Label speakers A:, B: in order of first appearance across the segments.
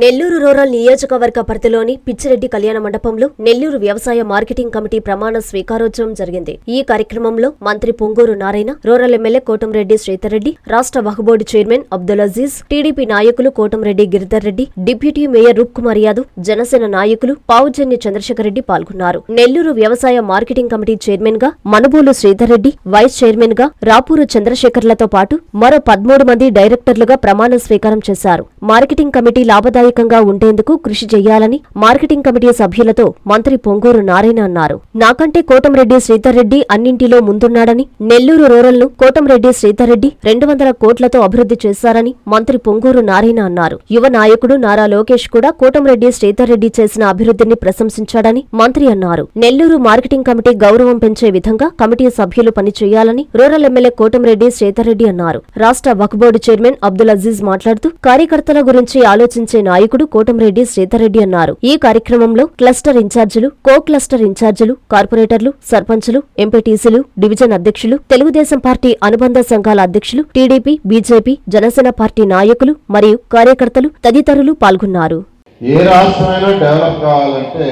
A: Nellore rural నియోజకవర్గ పరిధిలోని పిచ్చిరెడ్డి కళ్యాణ మండపంలో నెల్లూరు వ్యవసాయ మార్కెటింగ్ కమిటీ ప్రమాణ స్వీకారోత్సవం జరిగింది. ఈ కార్యక్రమంలో మంత్రి పొంగూరు నారాయణ రూరల్ ఎమ్మెల్యే కోటంరెడ్డి శ్రీధర్రెడ్డి రాష్ట్ర వహబోర్డు చైర్మన్ అబ్దుల్ అజీజ్ టీడీపీ నాయకులు కోటంరెడ్డి గిరిధర్ రెడ్డి డిప్యూటీ మేయర్ రూప్ కుమార్ యాదవ్ జనసేన నాయకులు పావుజన్య చంద్రశేఖర్ రెడ్డి పాల్గొన్నారు. నెల్లూరు వ్యవసాయ మార్కెటింగ్ కమిటీ చైర్మన్గా మనుబోలు శ్రీధర్ రెడ్డి వైస్ చైర్మన్గా రాపూరు చంద్రశేఖర్లతో పాటు మరో పదమూడు మంది డైరెక్టర్లుగా ప్రమాణ స్వీకారం చేశారు. మార్కెటింగ్ కమిటీ లాభదాయకంగా ఉండేందుకు కృషి చేయాలని మార్కెటింగ్ కమిటీ సభ్యులతో మంత్రి పొంగూరు నారాయణ అన్నారు. నాకంటే కోటంరెడ్డి శ్రీధర్రెడ్డి అన్నింటిలో ముందున్నాడని నెల్లూరు రూరల్ను కోటంరెడ్డి శ్రీధర్రెడ్డి రెండు వందల కోట్లతో అభివృద్ధి చేశారని మంత్రి పొంగూరు నారాయణ అన్నారు. యువ నాయకుడు నారా లోకేష్ కూడా కోటంరెడ్డి శ్రీధర్రెడ్డి చేసిన అభివృద్ధిని ప్రశంసించాడని మంత్రి అన్నారు. నెల్లూరు మార్కెటింగ్ కమిటీ గౌరవం పెంచే విధంగా కమిటీ సభ్యులు పనిచేయాలని రూరల్ ఎమ్మెల్యే కోటంరెడ్డి శ్రీధర్రెడ్డి అన్నారు. రాష్ట్ర వక్ఫ్ బోర్డు చైర్మన్ అబ్దుల్ అజీజ్ మాట్లాడుతూ కార్యకర్తల గురించి ఆలోచించే నాయకుడు కోటంరెడ్డి శ్రీధర్రెడ్డి అన్నారు. ఈ కార్యక్రమంలో క్లస్టర్ ఇన్ఛార్జీలు కో క్లస్టర్ ఇన్ఛార్జీలు కార్పొరేటర్లు సర్పంచులు ఎంపీటీసీలు డివిజన్ అధ్యక్షులు తెలుగుదేశం పార్టీ అనుబంధ సంఘాల అధ్యక్షులు టీడీపీ బీజేపీ జనసేన పార్టీ నాయకులు మరియు కార్యకర్తలు తదితరులు పాల్గొన్నారు.
B: ఏ రాష్ట్రమైనా డెవలప్ కావాలంటే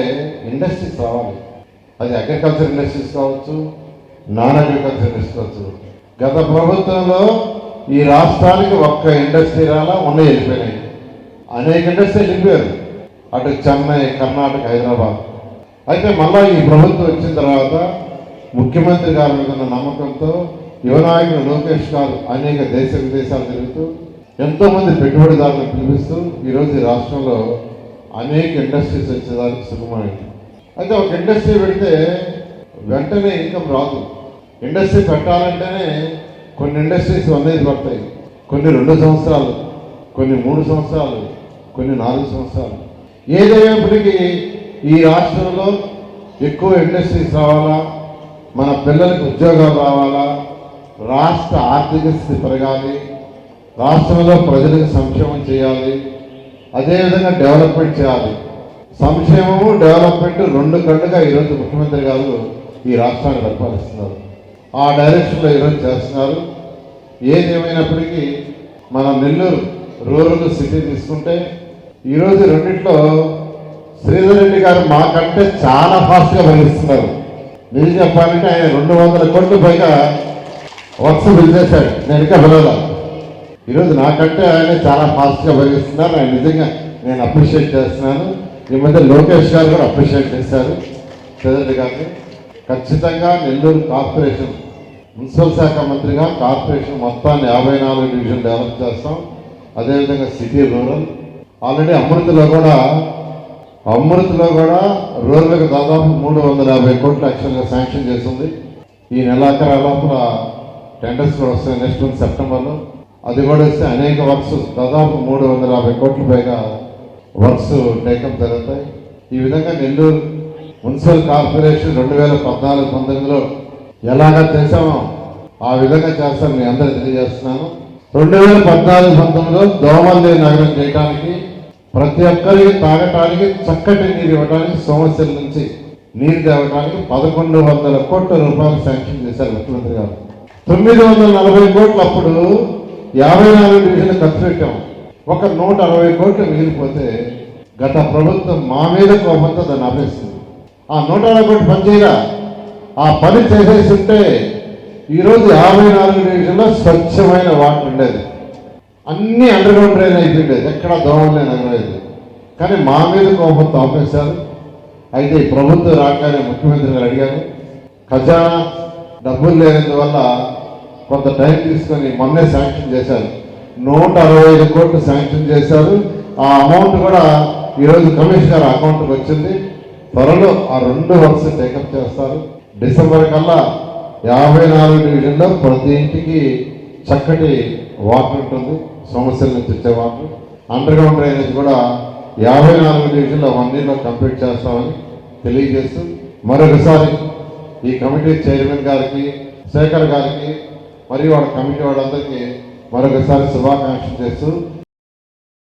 B: ఇండస్ట్రీస్ రావాలి అది అగ్రికల్చర్ ఇండస్ట్రీస్ కావచ్చు నాన్ అగ్రికల్చర్ ఇండస్ట్రీస్ కావచ్చు. గత ప్రభుత్వంలో ఈ రాష్ట్రానికి ఒక్క ఇండస్ట్రీ రాలా ఉన్న వెళ్ళిపోయినాయి. అనేక ఇండస్ట్రీలు నింపారు అటు చెన్నై కర్ణాటక హైదరాబాద్. అయితే మళ్ళా ఈ ప్రభుత్వం వచ్చిన తర్వాత ముఖ్యమంత్రి గారి మీద ఉన్న నమ్మకంతో యువనాయకుడు లోకేష్ గారు అనేక దేశ విదేశాలు తిరుగుతూ ఎంతోమంది పెట్టుబడిదారులను పిలిపిస్తూ ఈరోజు ఈ రాష్ట్రంలో అనేక ఇండస్ట్రీస్ వచ్చేదానికి సుఖమైంది అయితే ఒక ఇండస్ట్రీ పెడితే వెంటనే ఇన్కమ్ రాదు. ఇండస్ట్రీ పెట్టాలంటేనే కొన్ని ఇండస్ట్రీస్ అనేది పడతాయి. కొన్ని రెండు సంవత్సరాలు. కొన్ని మూడు సంవత్సరాలు కొన్ని నాలుగు సంవత్సరాలు. ఏదైనప్పటికీ ఈ రాష్ట్రంలో ఎక్కువ ఇండస్ట్రీస్ రావాలా మన పిల్లలకు ఉద్యోగాలు రావాలా రాష్ట్ర ఆర్థిక స్థితి పెరగాలి రాష్ట్రంలో ప్రజలకు సంక్షేమం చేయాలి అదేవిధంగా డెవలప్మెంట్ చేయాలి. సంక్షేమము డెవలప్మెంట్ రెండు కళ్ళుగా ఈరోజు ముఖ్యమంత్రి గారు ఈ రాష్ట్రాన్ని పరిపాలిస్తున్నారు. ఆ డైరెక్షన్లో ఈరోజు చేస్తున్నారు. ఏది మన నెల్లూరు రూరల్ సిటీ తీసుకుంటే ఈరోజు రెండిట్లో శ్రీధర్ రెడ్డి గారు మాకంటే చాలా ఫాస్ట్గా భరిస్తున్నారు నిజం చెప్పాలంటే ఆయన రెండు వందల కోట్లు పైగా వర్క్స్ బిల్ చేశాడు నేను ఇంకా పిలవలా ఈరోజు నాకంటే ఆయన చాలా ఫాస్ట్గా భరిస్తున్నారు ఆయన నిజంగా నేను అప్రిషియేట్ చేస్తున్నాను. ఈ మధ్య లోకేష్ గారు కూడా అప్రిషియేట్ చేశారు శ్రీధర్ గారిని. ఖచ్చితంగా నెల్లూరు కార్పొరేషన్ మున్సిపల్ శాఖ మంత్రిగా కార్పొరేషన్ మొత్తాన్ని యాభై నాలుగు డివిజన్ డెవలప్ చేస్తాం. అదేవిధంగా సిటీ రూరల్. ఆల్రెడీ అమృతలో కూడా అమృతలో కూడా రూరల్కి దాదాపు మూడు వందల యాభై కోట్లు యాక్చువల్గా శాంక్షన్ చేస్తుంది. ఈ నెలాఖర లోపల టెండర్స్ కూడా వస్తాయి నెక్స్ట్ మంత్ సెప్టెంబర్లో అది కూడా వస్తే అనేక వర్క్స్ దాదాపు మూడు వందల యాభై కోట్ల పైగా వర్క్స్ టేకప్ జరుగుతాయి. ఈ విధంగా నెల్లూరు మున్సిపల్ కార్పొరేషన్ రెండు వేల పద్నాలుగు పంతొమ్మిదిలో ఎలాగా చేశామో ఆ విధంగా చేస్తాను మీ అందరూ తెలియజేస్తున్నాను. రెండు వేల పద్నాలుగు పంతొమ్మిదిలో దోమల్లి నగరం చేయడానికి ప్రతి ఒక్కరికి తాగటానికి చక్కటి నీరు ఇవ్వడానికి సమస్యల నుంచి నీరు తేవడానికి పదకొండు వందల కోట్ల రూపాయలు శాంక్షన్ చేశారు ముఖ్యమంత్రి గారు. తొమ్మిది వందల నలభై కోట్లు అప్పుడు యాభై నాలుగు డివిజన్లు ఖర్చు పెట్టాం. ఒక నూట అరవై కోట్లు మిగిలిపోతే గత ప్రభుత్వం మా మీద కోపంతో దాన్ని ఆపేస్తుంది ఆ నూట అరవై కోట్లు పనిచేయరా ఆ పని చేసేసి ఉంటే ఈరోజు యాభై నాలుగు డివిజన్లో స్వచ్ఛమైన వాటర్ ఉండేది. అన్ని అండర్ గ్రౌండ్ డ్రైన్ అయిపోయిండేది. ఎక్కడ దోమలే నగలేదు కానీ మా మీద కోపంతో ఆపేశారు అయితే ఈ ప్రభుత్వం రాగానే ముఖ్యమంత్రి గారు అడిగారు ఖజానా డబ్బులు లేనందువల్ల కొంత టైం తీసుకొని మొన్నే శాంక్షన్ చేశారు. నూట అరవై ఐదు కోట్లు శాంక్షన్ చేశారు. ఆ అమౌంట్ కూడా ఈరోజు కమిషనర్ అకౌంట్కి వచ్చింది. త్వరలో ఆ రెండు వర్క్స్ టేకప్ చేస్తారు. డిసెంబర్ కల్లా యాభై నాలుగు డివిజన్లో ప్రతి ఇంటికి చక్కటి వాటర్ ఉంటుంది సమస్యల నుంచి వచ్చే వాటర్. అండర్ గ్రౌండ్ డ్రైనేజ్ కూడా యాభై నాలుగు డివిజన్లో వన్ ఇయర్లో కంప్లీట్ చేస్తామని తెలియజేస్తూ మరొకసారి ఈ కమిటీ చైర్మన్ గారికి శేఖర్ గారికి మరియు వాళ్ళ కమిటీ వాళ్ళందరికీ మరొకసారి శుభాకాంక్షలు చేస్తూ